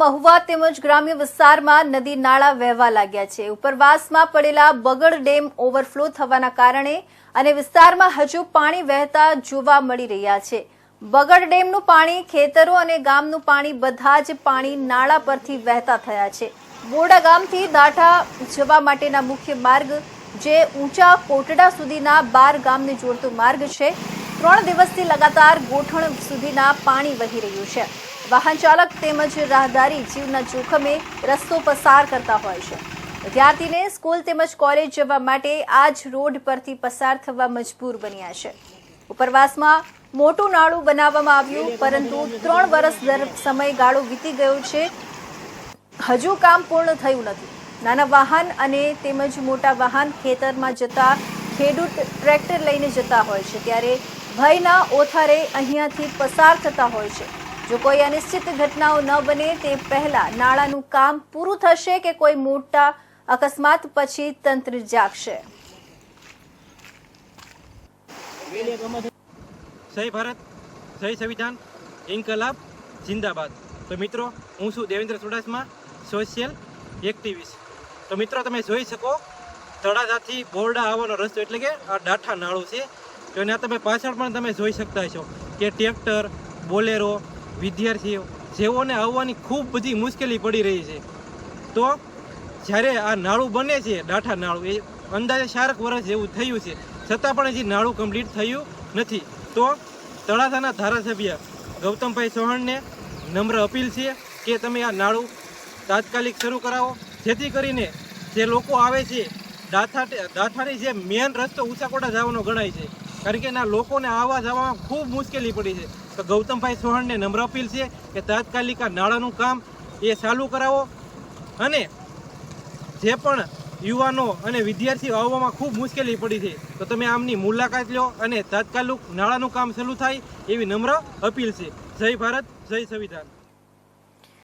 મહુવા તેમજ ગ્રામ્ય વિસ્તારમાં નદી નાળા વહેવા લાગ્યા છે. ઉપરવાસમાં પડેલા બગડ ડેમ ઓવરફ્લો થવાના કારણે અને વિસ્તારમાં હજુ પાણી વહેતા જોવા મળી રહ્યા છે. બગડ ડેમનું પાણી ખેતરો અને ગામનું પાણી બધા જ પાણી નાળા પરથી વહેતા થયા છે. બોડા ગામથી દાઠા જવા માટેના મુખ્ય માર્ગ જે ઊંચા કોટડા સુધીના બાર ગામને જોડતો માર્ગ છે. ત્રણ દિવસથી લગાતાર ગોઠણ સુધીના પાણી વહી રહ્યું છે. વાહન ચાલક તેમજ રાહદારી જીવના જોખમે રસ્તો પસાર કરતા હોય છે. વિદ્યાર્થીને સ્કૂલ તેમજ કોલેજ જવા માટે આ જ રોડ પરથી પસાર થવા મજબૂર બન્યા છે. ઉપરવાસમાં મોટું નાળું બનાવવામાં આવ્યું, પરંતુ ત્રણ વર્ષ દર સમયગાળો વીતી ગયો છે. હજુ કામ પૂર્ણ થયું નથી. નાના વાહન અને તેમજ મોટા વાહન ખેતરમાં જતા ખેડૂત ટ્રેક્ટર લઈને જતા હોય છે, ત્યારે ભયના ઓથારે અહીંયાથી પસાર થતા હોય છે. જો કોઈ અનિશ્ચિત ઘટનાઓ ન બને તે પહેલા નાળાનું કામ પૂરું થશે કે કોઈ મોટા અકસ્માત પછી તંત્ર જાગશે? સહી ભારત સહી સંવિધાન, ઇન્કલાબ, જિંદાબાદ. તો મિત્રો, હું છું દેવેન્દ્ર ચુડાસમા, સોશિયલ એક્ટિવિસ્ટ. તો મિત્રો, તમે જોઈ શકો, તળાજાથી બોરડા આવવાનો રસ્તો એટલે કે આ ડાઠા નાળું છે. તો એના તમે પાછળ પણ તમે જોઈ શકતા છો કે ટ્રેક્ટર, બોલેરો વિદ્યાર્થીઓ, જેઓને આવવાની ખૂબ બધી મુશ્કેલી પડી રહી છે. તો જ્યારે આ નાળું બને છે ડાઠા નાળું, એ અંદાજે ચારક વર્ષ જેવું થયું છે. છતાં પણ હજી નાળું કમ્પ્લીટ થયું નથી. તો તળાજાના ધારાસભ્ય ગૌતમભાઈ ચૌહાણને નમ્ર અપીલ છે કે તમે આ નાળું તાત્કાલિક શરૂ કરાવો. જેથી કરીને જે લોકો આવે છે દાથા દાથાની જે મેન રસ્તો ઊંચાકોટા જવાનો ગણાય છે. કારણ કે એના લોકોને આવવા જવામાં ખૂબ મુશ્કેલી પડી છે. તો ગૌતમભાઈ સોહણને નમ્ર અપીલ છે કે તાત્કાલિક આ નાળાનું કામ એ ચાલુ કરાવો. અને જે પણ યુવાનો અને વિદ્યાર્થીઓ આવવામાં ખૂબ મુશ્કેલી પડી છે, તો તમે આમની મુલાકાત લો અને તાત્કાલિક નાળાનું કામ ચાલુ થાય એવી નમ્ર અપીલ છે. જય ભારત, જય સંવિધાન.